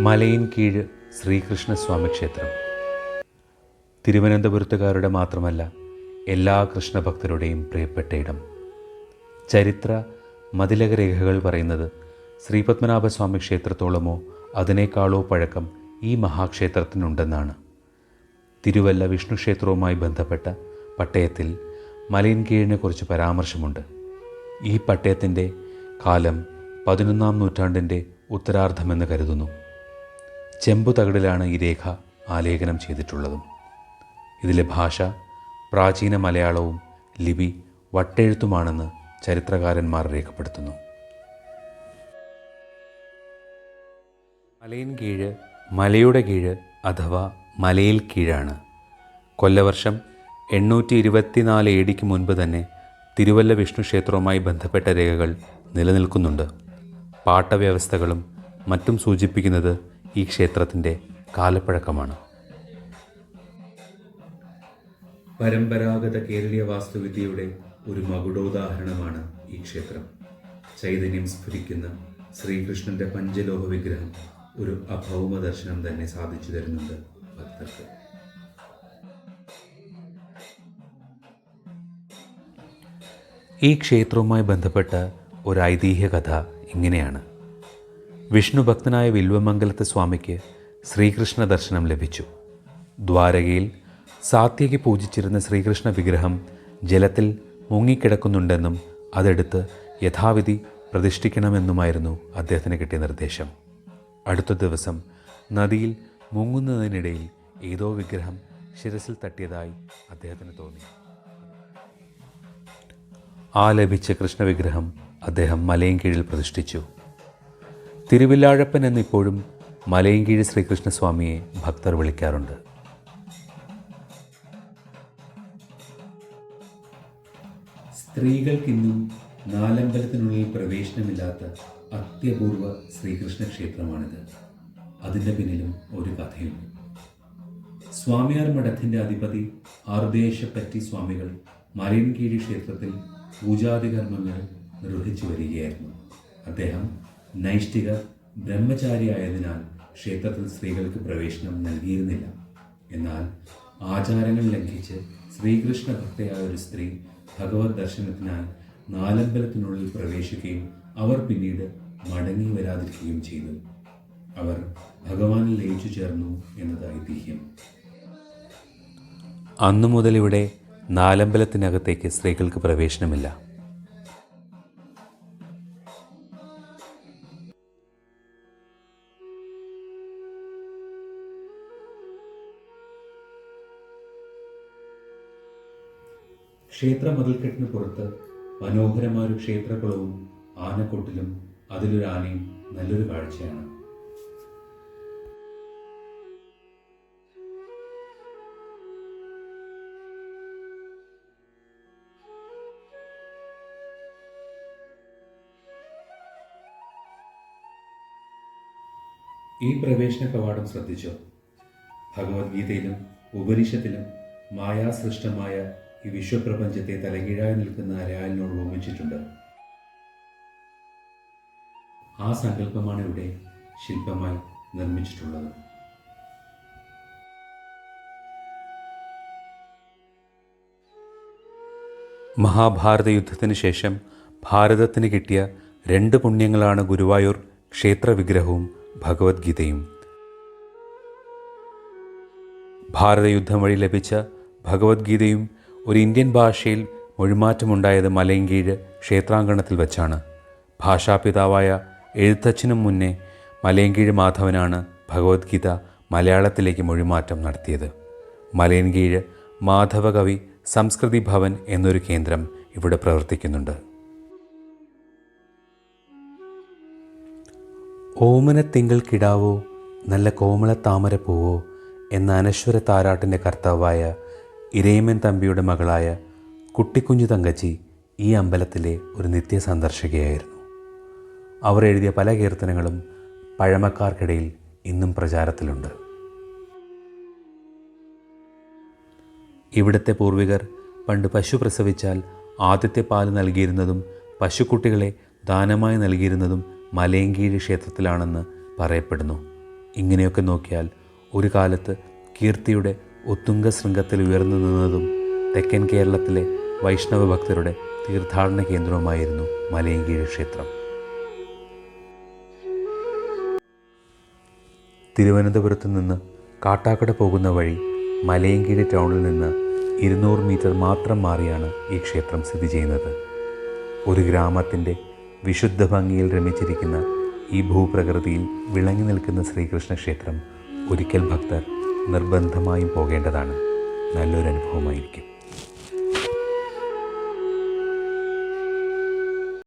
മലയിൻ കീഴ് ശ്രീകൃഷ്ണസ്വാമി ക്ഷേത്രം. തിരുവനന്തപുരത്തുകാരുടെ മാത്രമല്ല എല്ലാ കൃഷ്ണഭക്തരുടെയും പ്രിയപ്പെട്ട ഇടം. ചരിത്ര മതിലക രേഖകൾ പറയുന്നത് ശ്രീപത്മനാഭസ്വാമി ക്ഷേത്രത്തോളമോ അതിനേക്കാളോ പഴക്കം ഈ മഹാക്ഷേത്രത്തിനുണ്ടെന്നാണ്. തിരുവല്ല വിഷ്ണുക്ഷേത്രവുമായി ബന്ധപ്പെട്ട പട്ടയത്തിൽ മലയിൻ കീഴിനെക്കുറിച്ച് പരാമർശമുണ്ട്. ഈ പട്ടയത്തിന്റെ കാലം പതിനൊന്നാം നൂറ്റാണ്ടിന്റെ ഉത്തരാർദ്ധമെന്ന് കരുതുന്നു. ചെമ്പു തകിടിലാണ് ഈ രേഖ ആലേഖനം ചെയ്തിട്ടുള്ളതും. ഇതിലെ ഭാഷ പ്രാചീന മലയാളവും ലിപി വട്ടെഴുത്തുമാണെന്ന് ചരിത്രകാരന്മാർ രേഖപ്പെടുത്തുന്നു. മലയിൻ കീഴ് മലയുടെ കീഴ് അഥവാ മലയിൽ കീഴാണ്. കൊല്ലവർഷം എണ്ണൂറ്റി ഇരുപത്തിനാല് എ മുൻപ് തന്നെ തിരുവല്ല വിഷ്ണു ക്ഷേത്രവുമായി ബന്ധപ്പെട്ട രേഖകൾ നിലനിൽക്കുന്നുണ്ട്. പാട്ടവ്യവസ്ഥകളും മറ്റും സൂചിപ്പിക്കുന്നത് ഈ ക്ഷേത്രത്തിന്റെ കാലപ്പഴക്കമാണ്. പരമ്പരാഗത കേരളീയ വാസ്തുവിദ്യയുടെ ഒരു മകുടോദാഹരണമാണ് ഈ ക്ഷേത്രം. ചൈതന്യം സ്ഫുരിക്കുന്ന ശ്രീകൃഷ്ണന്റെ പഞ്ചലോഹ വിഗ്രഹം ഒരു അഭൗമ ദർശനം തന്നെ സാധിച്ചു തരുന്നുണ്ട് ഭക്തർക്ക്. ഈ ക്ഷേത്രവുമായി ബന്ധപ്പെട്ട ഒരു ഐതിഹ്യ കഥ ഇങ്ങനെയാണ്. വിഷ്ണു ഭക്തനായ വില്വമംഗലത്ത് സ്വാമിക്ക് ശ്രീകൃഷ്ണ ദർശനം ലഭിച്ചു. ദ്വാരകയിൽ സാത്യകി പൂജിച്ചിരുന്ന ശ്രീകൃഷ്ണ വിഗ്രഹം ജലത്തിൽ മുങ്ങിക്കിടക്കുന്നുണ്ടെന്നും അതെടുത്ത് യഥാവിധി പ്രതിഷ്ഠിക്കണമെന്നുമായിരുന്നു അദ്ദേഹത്തിന് കിട്ടിയ നിർദ്ദേശം. അടുത്ത ദിവസം നദിയിൽ മുങ്ങുന്നതിനിടയിൽ ഏതോ വിഗ്രഹം ശിരസിൽ തട്ടിയതായി അദ്ദേഹത്തിന് തോന്നി. ആ ലഭിച്ച കൃഷ്ണവിഗ്രഹം അദ്ദേഹം മലയും കീഴിൽ പ്രതിഷ്ഠിച്ചു. തിരുവില്ലാഴപ്പൻ എന്നിപ്പോഴും മലയങ്കീഴ് ശ്രീകൃഷ്ണസ്വാമിയെ ഭക്തർ വിളിക്കാറുണ്ട്. സ്ത്രീകൾക്കിന്നും നാലമ്പലത്തിനുള്ളിൽ പ്രവേശനമില്ലാത്ത അത്യപൂർവ ശ്രീകൃഷ്ണ ക്ഷേത്രമാണിത് അതിന്റെ പിന്നിലും ഒരു കഥയുണ്ട്. സ്വാമിയാർ മഠത്തിന്റെ അധിപതി ആർദേശപ്പറ്റി സ്വാമികൾ മലയൻകീഴി ക്ഷേത്രത്തിൽ പൂജാതി കർമ്മങ്ങൾ നിർവഹിച്ചു വരികയായിരുന്നു. അദ്ദേഹം നൈഷ്ഠിക ബ്രഹ്മചാരിയായതിനാൽ ക്ഷേത്രത്തിൽ സ്ത്രീകൾക്ക് പ്രവേശനം നൽകിയിരുന്നില്ല. എന്നാൽ ആചാരങ്ങൾ ലംഘിച്ച് ശ്രീകൃഷ്ണ ഭക്തയായ ഒരു സ്ത്രീ ഭഗവത് ദർശനത്തിനായി നാലമ്പലത്തിനുള്ളിൽ പ്രവേശിക്കുകയും അവർ പിന്നീട് മടങ്ങി വരാതിരിക്കുകയും ചെയ്തു. അവർ ഭഗവാനിൽ ലയിച്ചു ചേർന്നു എന്നത് ഐതിഹ്യം അന്നു മുതൽ ഇവിടെ നാലമ്പലത്തിനകത്തേക്ക് സ്ത്രീകൾക്ക് പ്രവേശനമില്ല. ക്ഷേത്ര മതിൽക്കെട്ടിന് പുറത്ത് മനോഹരമായ ഒരു ക്ഷേത്രകുളവും ആനക്കൊട്ടിലും അതിലൊരു ആനയും നല്ലൊരു കാഴ്ചയാണ്. ഈ പ്രവേശന കവാടം ശ്രദ്ധിച്ചോ? ഭഗവത്ഗീതയിലും ഉപനിഷത്തിലും മായാസൃഷ്ടമായ ഈ വിശ്വപ്രപഞ്ചത്തെ തലകീഴായി നിൽക്കുന്ന അരയാലിനോട് ഉപമിച്ചിട്ടുണ്ട് ആ സങ്കല്പമാണ് ഇവിടെ ശില്പമായി നിർമ്മിച്ചിട്ടുള്ളത്. മഹാഭാരത യുദ്ധത്തിന് ശേഷം ഭാരതത്തിന് കിട്ടിയ രണ്ട് പുണ്യങ്ങളാണ് ഗുരുവായൂർ ക്ഷേത്ര വിഗ്രഹവും ഭഗവത്ഗീതയും. ഭാരതയുദ്ധം വഴി ലഭിച്ച ഭഗവത്ഗീതയും ഒരു ഇന്ത്യൻ ഭാഷയിൽ മൊഴിമാറ്റമുണ്ടായത് മലയങ്കീഴ് ക്ഷേത്രാങ്കണത്തിൽ വെച്ചാണ്. ഭാഷാപിതാവായ എഴുത്തച്ഛനും മുന്നേ മലയങ്കീഴ് മാധവനാണ് ഭഗവത്ഗീത മലയാളത്തിലേക്ക് മൊഴിമാറ്റം നടത്തിയത്. മലയൻകീഴ് മാധവകവി സംസ്കൃതി ഭവൻ എന്നൊരു കേന്ദ്രം ഇവിടെ പ്രവർത്തിക്കുന്നുണ്ട്. ഓമനത്തിങ്കൾ കിടാവോ നല്ല കോമള താമര പൂവോ എന്ന അനശ്വര താരാട്ടിന്റെ കർത്താവായ ഇരയിമൻ തമ്പിയുടെ മകളായ കുട്ടിക്കുഞ്ഞു തങ്കച്ചി ഈ അമ്പലത്തിലെ ഒരു നിത്യ സന്ദർശകയായിരുന്നു അവർ എഴുതിയ പല കീർത്തനങ്ങളും പഴമക്കാർക്കിടയിൽ ഇന്നും പ്രചാരത്തിലുണ്ട്. ഇവിടുത്തെ പൂർവികർ പണ്ട് പശു പ്രസവിച്ചാൽ ആദ്യത്തെ പാൽ നൽകിയിരുന്നതും പശുക്കുട്ടികളെ ദാനമായി നൽകിയിരുന്നതും മലയങ്കീഴ് ക്ഷേത്രത്തിലാണെന്ന് പറയപ്പെടുന്നു. ഇങ്ങനെയൊക്കെ നോക്കിയാൽ ഒരു കാലത്ത് കീർത്തിയുടെ ഒത്തുംഗ ശൃംഗത്തിൽ ഉയർന്നു നിന്നതും തെക്കൻ കേരളത്തിലെ വൈഷ്ണവ ഭക്തരുടെ തീർത്ഥാടന കേന്ദ്രവുമായിരുന്നു മലയങ്കീഴ് ക്ഷേത്രം. തിരുവനന്തപുരത്ത് നിന്ന് കാട്ടാക്കട പോകുന്ന വഴി മലയങ്കീഴ് ടൗണിൽ നിന്ന് ഇരുന്നൂറ് മീറ്റർ മാത്രം മാറിയാണ് ഈ ക്ഷേത്രം സ്ഥിതി ചെയ്യുന്നത്. ഒരു ഗ്രാമത്തിന്റെ വിശുദ്ധ ഭംഗിയിൽ രമിച്ചിരിക്കുന്ന ഈ ഭൂപ്രകൃതിയിൽ വിളങ്ങി നിൽക്കുന്ന ശ്രീകൃഷ്ണ ക്ഷേത്രം ഒരിക്കൽ ഭക്തർ നിർബന്ധമായും പോകേണ്ടതാണ്. നല്ലൊരു അനുഭവമായിരിക്കും